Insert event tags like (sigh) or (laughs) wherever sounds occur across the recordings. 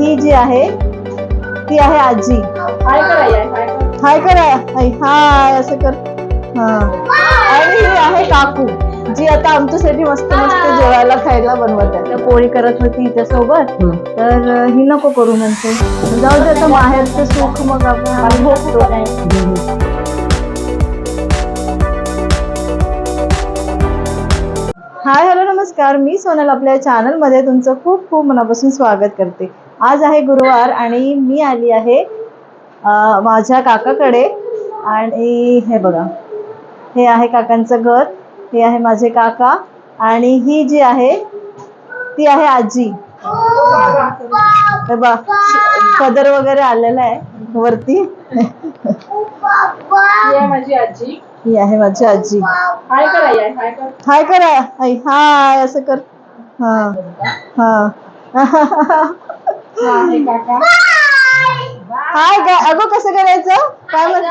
ही जी आहे ती आहे आजी. हाय करा हाय करा. असं कर. हा. आणि ही आहे काकू जी आता आमच्यासाठी मस्त मस्त जेवायला खायला बनवत आहे. पोळी करत होती हिच्या सोबत तर ही नको करू म्हणते. जाऊ दे आता बाहेरचं सुख मग आपण. भोगतो हाय हॅलो नमस्कार. मी सोनल आपल्या चॅनलमध्ये तुमचं खूप खूप मनापासून स्वागत करते. आज आहे गुरुवार आणि मी आली आहे माझ्या काकाकडे. आणि हे बघा हे आहे काकांचं घर हे आहे माझे काका. आणि ही जी आहे ती आहे आजी. हे बा पदर वगैरे आलेला आहे वरती. ही आहे माझी आजी. ही आहे माझी आजी. हाय करा या हाय करा. हाय करा आई हाय असं कर. हा हा. हा आहे काका. हाय गाय अगं कसं करायचं? काय म्हण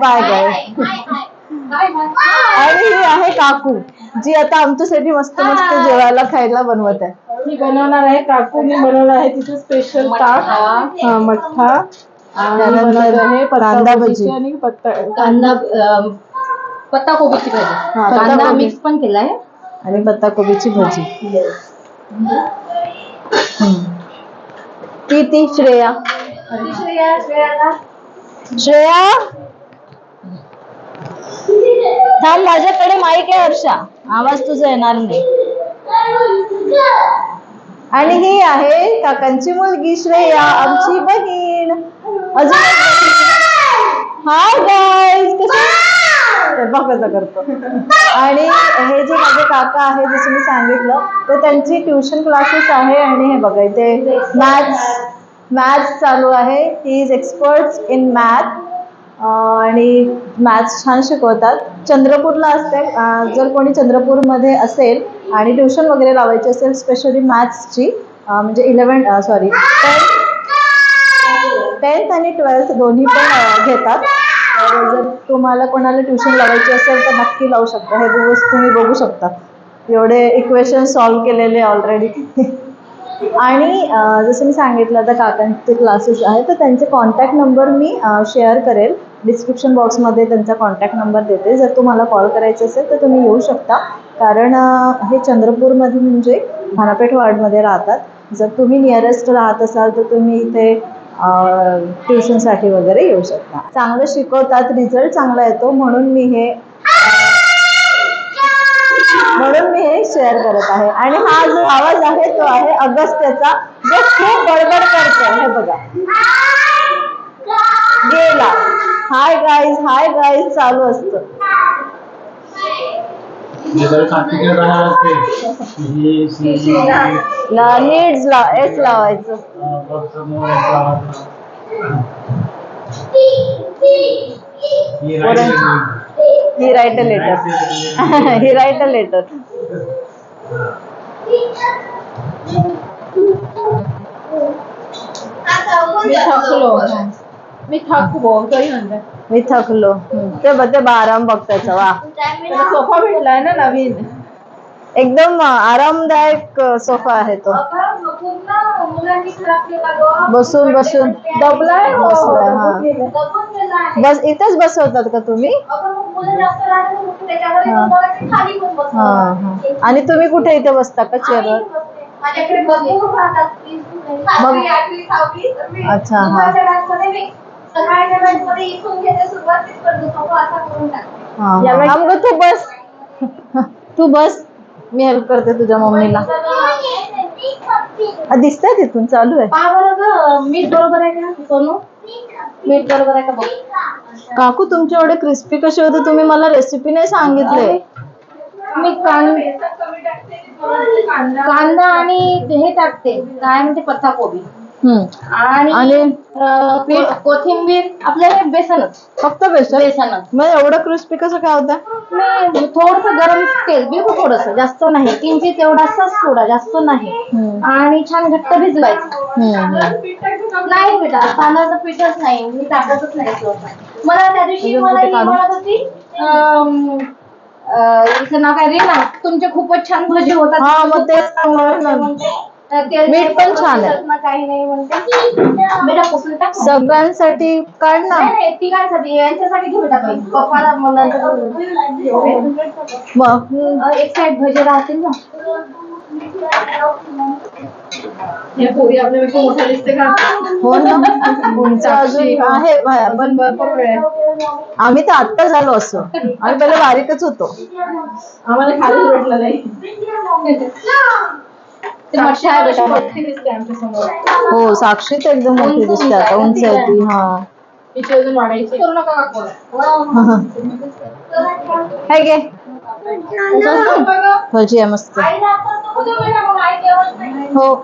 बाय गाय आणि ही आहे काकू जी आता आमच्यासाठी मस्त मस्त जेवायला खायला बनवत आहे. मी बनवणार आहे काकू मी बनवणार आहे तिथे स्पेशल ताक हा, मठ्ठा. त्यानंतर आहे कांदा पत्ता भजी. आणि पत्ता कांदा अं, पत्ता कोबीची भाजी. हा, कांदा. मिक्स पण केलाय. आणि पत्ता कोबीची भजी. हम्म. ती ती श्रेया? श्रेया? थांब माझ्याकडे माईक आहे वर्षा आवाज तुझा येणार नाही. आणि ही आहे काकांची मुलगी श्रेया आमची बहीण. अजून हाय गाईज कसं करतो आणि हे जे माझे काका आहे जसं मी सांगितलं तर त्यांची ट्युशन क्लासेस आहे आणि हे बघा इथे मॅथ्स मॅथ्स चालू आहे. He is expert in math आणि मॅथ्स छान शिकवतात. चंद्रपूरला असते जर कोणी चंद्रपूरमध्ये असेल आणि ट्युशन वगैरे लावायची असेल स्पेशली मॅथ्सची म्हणजे इलेवन सॉरी टेन्थ आणि ट्वेल्थ दोन्ही पण घेतात. तर जर तुम्हाला कोणाला ट्युशन लावायची असेल तर नक्की लावू शकता. हे दिवस तुम्ही बघू शकता. एवढे इक्वेशन सॉल्व्ह केलेले ऑलरेडी आणि जसं मी सांगितलं आता काकांचे क्लासेस आहेत तर त्यांचे कॉन्टॅक्ट नंबर मी शेअर करेल. डिस्क्रिप्शन बॉक्समध्ये त्यांचा कॉन्टॅक्ट नंबर देते. जर तुम्हाला कॉल करायचा असेल तर तुम्ही येऊ शकता. कारण हे चंद्रपूरमध्ये म्हणजे भानापेठ वार्डमध्ये राहतात. जर तुम्ही नियरेस्ट राहत असाल तर तुम्ही इथे ट्युशनसाठी वगैरे येऊ शकता. चांगलं शिकवतात रिझल्ट चांगला येतो. म्हणून मी हे म्हणून मी हे शेअर करत आहे. आणि हा जो आवाज आहे तो आहे अगस्त्याचा. जो खूप बडबड करतो हे बघा. हाय गाईज हाय गाईज चालू असतं. ही ला नीड्स ला एस लावायचं. He he write a letter he write a letter मी थकलो मी थकलो तरी म्हणतात मी थकलो. हम्म. ते बघ ते बा आराम बघतायचा वा. त्याला सोफा भेटलाय ना नवीन? एकदम आरामदायक सोफा आहे तो. बसून बसून. दबलाय हो. बसलाय, हा. बस इथेच बसवतात का तुम्ही? हा. हा आणि तुम्ही कुठे इथे बसता का चेअरवर? माझ्याकडे भरपूर राहतात सातवी, आठवी, सहावी, सगळी. अच्छा, हा. तू बस. तू बस. मी हेल्प करते तुझ्या मम्मीला. दिसतंय तिथून चालू आहे. मीठ बरोबर आहे का सोनू? मीठ बरोबर आहे का बघ? काकू तुमचे एवढे क्रिस्पी कसे होते? तुम्ही मला रेसिपी नाही सांगितले. मी कां- कांदा आणि हे टाकते काय म्हणते? पत्ता कोबी आणि आणि अं, पीठ कोथिंबीर आपलं हे बेसनच फक्त बेसन बेसनच मग एवढं क्रिस्पी कसं काय होतं मी थोडस गरम तेल बिलकुल थोडस जास्त नाही किंचित एवढासाच थोडा जास्त नाही हम्म. आणि छान घट्ट भिजवायचं. नाही बेटा तांदळाचं पीठच नाही मी टाकतच नाही. मला त्या दिवशी मला कुठे ही काढू? म्हणत होती अं, अं, हिचं नाव काय रीना तुमचे खूपच छान भजी होतात हा, मग तेच सांगणार ना. मीठ पण छान आहे. चष्मा काही नाही म्हणते. बेटा पुसून टाक? सगळ्यांसाठी काढ ना नाही नाही तिघांसाठी. यांच्यासाठी घेऊन टाकली पप्पाला मग नंतर मग? अं, एक साईड भजे राहतील ना. हे पोरी आपल्यापेक्षा मोठ्या दिसते का? हो ना. तुमचं अजून आहे बाहेर. आपण भरपूर वेळ आहे. आम्ही तर आत्ता झालो असं. आम्ही पहिले बारीकच होतो. आम्हाला खाली भेटलं नाही. (laughs) हो साक्षी तर एकदम मोठी दिसते. आता उंच आहे ती हा. हे घे भजी आहे मस्त. हो.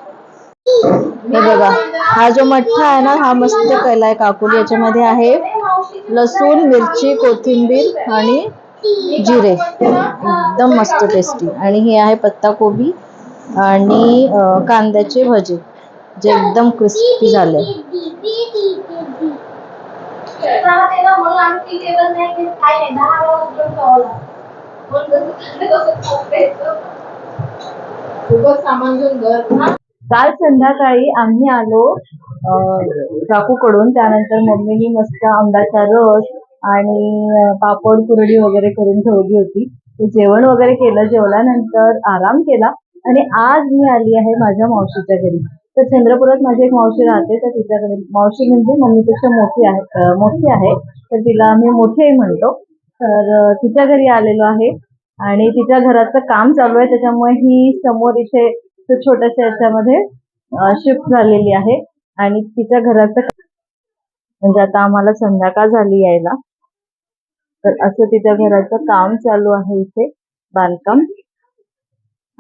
हे बघा हा जो मठ्ठा आहे ना हा मस्त केलाय काकुली याच्यामध्ये आहे लसूण मिरची कोथिंबीर आणि जिरे. एकदम मस्त टेस्टी आणि हे आहे पत्ता कोबी आणि कांद्याचे भजे जे एकदम क्रिस्पी झाले. काल संध्याकाळी आम्ही आलो काकूकडून. त्यानंतर मम्मीनी मस्त आंब्याचा रस आणि पापड कुरडी वगैरे करून ठेवली होती. जेवण वगैरे केलं. जेवल्यानंतर आराम केला. आणि आज मी आली आहे माझ्या मावशीच्या घरी. तर चंद्रपुरात माझी एक मावशी राहते तर तिच्याकडे मावशी म्हणजे मम्मीपेक्षा मोठी आहे मोठी आहे. तर तिला आम्ही मोठी आई म्हणतो. तर तिच्या घरी आलेलो आहे आणि तिच्या घराचं काम चालू आहे. त्याच्यामुळे ही समोर इथे छोट्याशा याच्यामध्ये शिफ्ट झालेली आहे. आणि तिच्या घराचं म्हणजे आता आम्हाला संध्याकाळ झाली यायला. तर असं तिच्या घराचं काम चालू आहे इथे बांधकाम.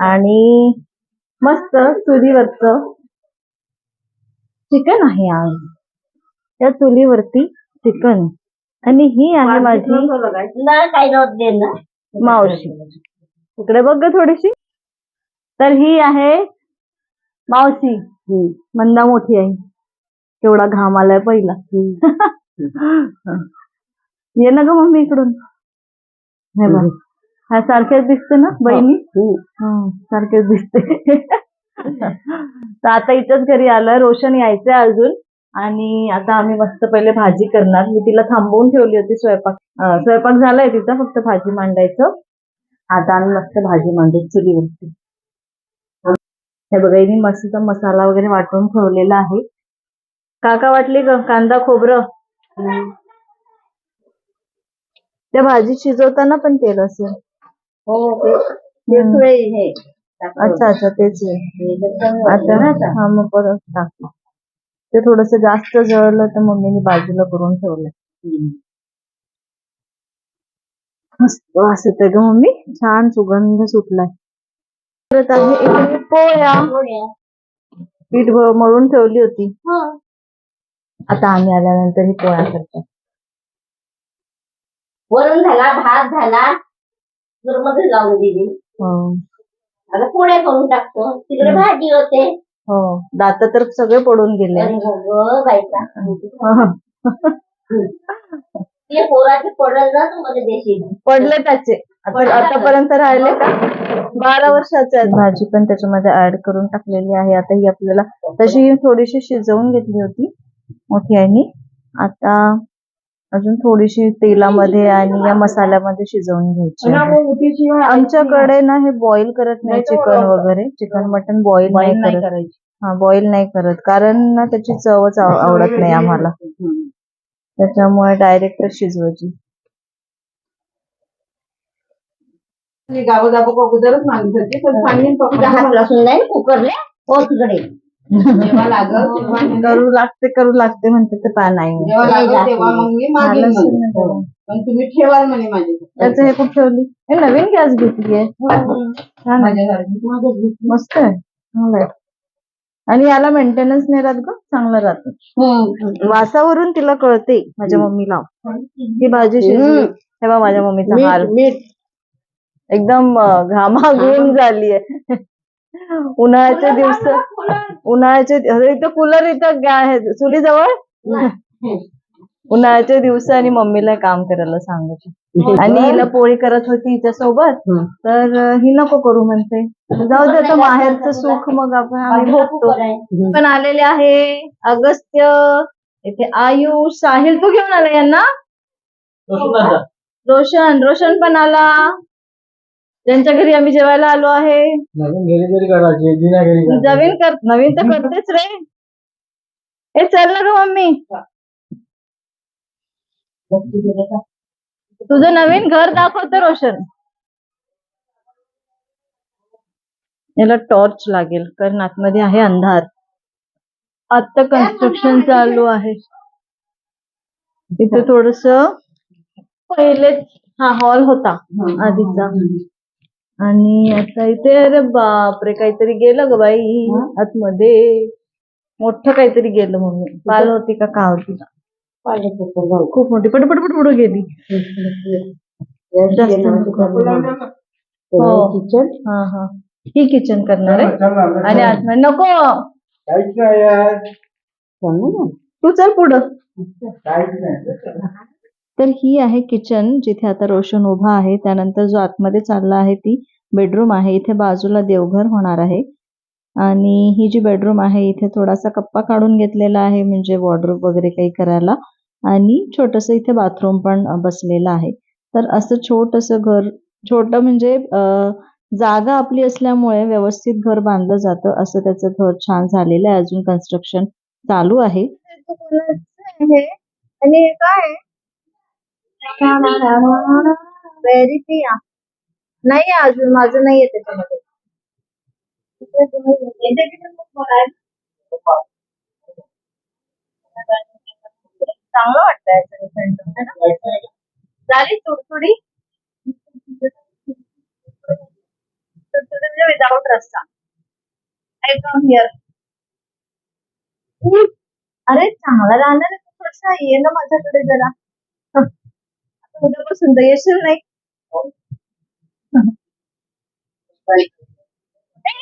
आणि मस्त चुलीवरचं चिकन आहे आज. त्या चुलीवरती चिकन. आणि ही आहे माझी मावशी. इकडे बघ ग थोडीशी. तर ही आहे मावशी. मंदा मोठी आहे. केवढा घाम आलाय पहिला. (laughs) ये ना ग मम्मी इकडून. हे बघ. ह्या सारख्याच दिसते ना बहिणी? हं, सारखेच दिसते. तर आता इथंच घरी आलं रोशन यायचंय अजून. आणि आता आम्ही मस्त पहिले भाजी करणार. मी तिला थांबवून ठेवली होती स्वयंपाक. स्वयंपाक झालाय तिचा फक्त भाजी मांडायचं. आता आम्ही मस्त भाजी मांडू चुलीवरती. हे बघा हिने मस्त मसाला वगैरे वाटून ठेवलेला आहे. काका वाटली ग कांदा खोबरं? त्या भाजी शिजवताना पण तेल असेल. हम्म. अच्छा अच्छा तेच आहे. आता हा मग परत टाक. ते थोडस जास्त जळलं तर मम्मीने बाजूला करून ठेवलंय. मस्त वास येतोय ग मम्मी. छान सुगंध सुटलाय. परत आहे इकडे पोळ्या. पीठ मळून ठेवली होती. आता आम्ही आल्यानंतर ही पोळ्या करतात वरण झाला भात झाला. मध्ये लावून दिली. हो. आता पोळ्या करून टाकतो. तिकडे भाजी होते. हो. दात तर सगळे पडून गेले. बायका. ते पोराचे पडल ना तू मध्ये देशील पडले त्याचे. आता आतापर्यंत राहिले का? बारा वर्षाचे आहेत. भाजी पण त्याच्यामध्ये ऍड करून टाकलेली आहे. आता ही आपल्याला तशी थोडीशी शिजवून घेतली होती. मोठी आईनी आता अजून थोडीशी तेलामध्ये आणि या मसाल्यामध्ये शिजवून घ्यायची. आमच्याकडे ना हे बॉईल करत नाही चिकन वगैरे. चिकन मटन बॉईल नाही करत. हा बॉईल नाही करत. कारण ना त्याची चवच आव- आवडत नाही आम्हाला. त्याच्यामुळे डायरेक्ट शिजवायची. गावं गावं अगोदरच मागत होती पण सांगेन लसून नाही कुकरले हो तिकडे जेव्हा (laughs) लागल तेव्हा मी- करू लागते करू लागते म्हणते ते पा नाही. जेव्हा लागल तेव्हा मग मी मागेन झालं म्हणे. असेल. ना. पण तुम्ही ठेवाल म्हणे माझे त्याचं हे कुठे ठेवली? हे नवीन गॅस घेतलीये छान आहे. माझ्यासारखी मस्त आहे. चांगलं आहे. आणि याला मेंटेनन्स नाही राहत ग. चांगलं राहतं वासावरून तिला कळते माझ्या मम्मीला ही भाजी शिजली. तेव्हा माझ्या मम्मीचा हाल. एकदम अं, घामाघूम (laughs) झालीये उन्हाळ्याचे दिवस उन्हाळ्याचे अरे इथं कूलर इथं आहे चुलीजवळ (laughs) उन्हाळ्याच्या दिवसांनी मम्मीला काम करायला सांगायचे. आणि हिला पोळी करत होती हिच्या सोबत तर ही नको करू म्हणते. जाऊ दे माहेरचं सुख मग आपण आम्ही भोगतो पण आलेले आहे अगस्त्य. इथे आयुष साहिल तू घेऊन आला यांना? रोशन रोशन पण आला. त्यांच्या घरी आम्ही जेवायला आलो आहे. नवीन घरी तरी करायची जुन्या घरी करायची. नवीन कर नवीन तर (laughs) करतेच रे. हे चल ना ग मम्मी. तुझं नवीन घर दाखवतं रोशन. याला टॉर्च लागेल कारण आतमध्ये आहे अंधार. आता कन्स्ट्रक्शन चालू आहे. इथे थोडस पहिले हा हॉल होता आधीचा. आणि आता इथे अरे बापरे काहीतरी गेलं ग बाई आतमध्ये. मोठं काहीतरी गेलं मम्मी. पाल होती का? का होती. खूप मोठी. पटपट पटपट गेली. नको. हो. हा हा. ही किचन करणार आहे. आणि आतमध्ये नको. काहीच नाही यार. तू चल पुढं. काहीच नाही. तर ही आहे किचन जिथे आता रोशन उभा आहे. त्यानंतर जो आतमध्ये चालला आहे ती बेडरूम आहे. इथे बाजूला देवघर होणार आहे. आणि ही जी बेडरूम आहे इथे थोडासा कप्पा काढून घेतलेला आहे म्हणजे वॉर्डरोब वगैरे काही करायला. आणि छोटस इथे बाथरूम पण बसलेलं आहे. तर असं छोटस घर छोट म्हणजे जागा आपली असल्यामुळे व्यवस्थित घर बांधलं जातं. असं त्याचं घर छान झालेलं आहे. अजून कन्स्ट्रक्शन चालू आहे. आणि काय व्हेरी पिया नाही अजून माझं नाहीये त्याच्यामध्ये. चांगलं वाटतंय झाली तुडतुडी? तुडतुडी म्हणजे विदाऊट रस्ता आय कम हिअर अरे चांगला राहणार आहे तू कसा ये ना माझ्याकडे जरा. उद्यापासून तर येशील नाही. ए,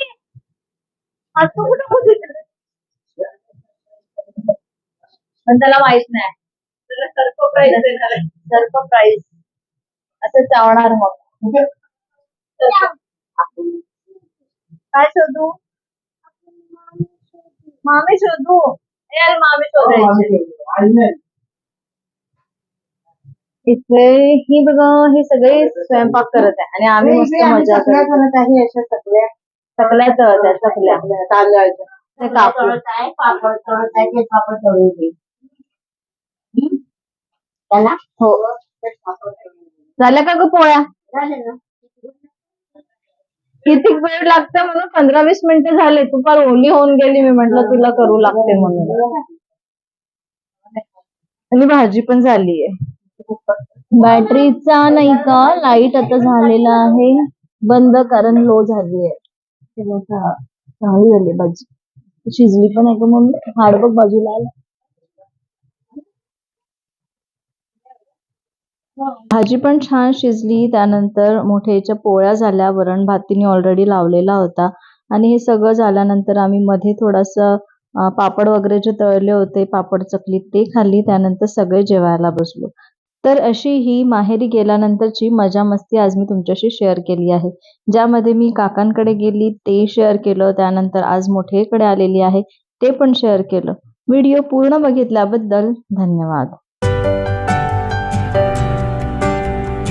आज तू कुठं होती? पण त्याला माहीत नाही. त्याला सरप्राईज सरप्राईज असं चावणार मग. काय शोधू? मामी शोधू. यार मामी शोधायची. इथे ही बघा हे सगळे स्वयंपाक करत आहे. आणि आम्ही मस्त मजा करत आहे अशा चकल्या चकल्या तळत आहे चकल्या तांदळाच्या. ते कापूर हो झाल्या का ग पोळ्या? किती वेळ लागतं म्हणून पंधरा वीस मिनिटं झाले. तू फार ओली होऊन गेली मी म्हंटल तुला करू लागते म्हणून. आणि भाजी पण झालीये. बॅटरीचा नाही का? लाइट आता झालेला आहे. बंद कारण लो झाली आहे. चांगली झाली भाजी शिजली पण आहे का मम्मी? हाड बघ बाजूला आला. भाजी पण छान शिजली. त्यानंतर मोठ्याच्या पोळ्या झाल्या. वरण भातीने ऑलरेडी लावलेला होता. आणि हे सगळं झाल्यानंतर आम्ही मध्ये थोडासा पापड वगैरे जे तळले होते पापड चकली ते खाल्ली. त्यानंतर सगळे जेवायला बसलो. तर अशी ही माहेरी गेल्यानंतरची मजा मस्ती आज मी तुमच्याशी शेअर केली आहे. ज्यामध्ये मी काकांकडे गेली ते शेअर केलं त्यानंतर आज मोठेकडे आलेली आहे ते पण शेअर केलं. व्हिडिओ पूर्ण बघितल्याबद्दल धन्यवाद.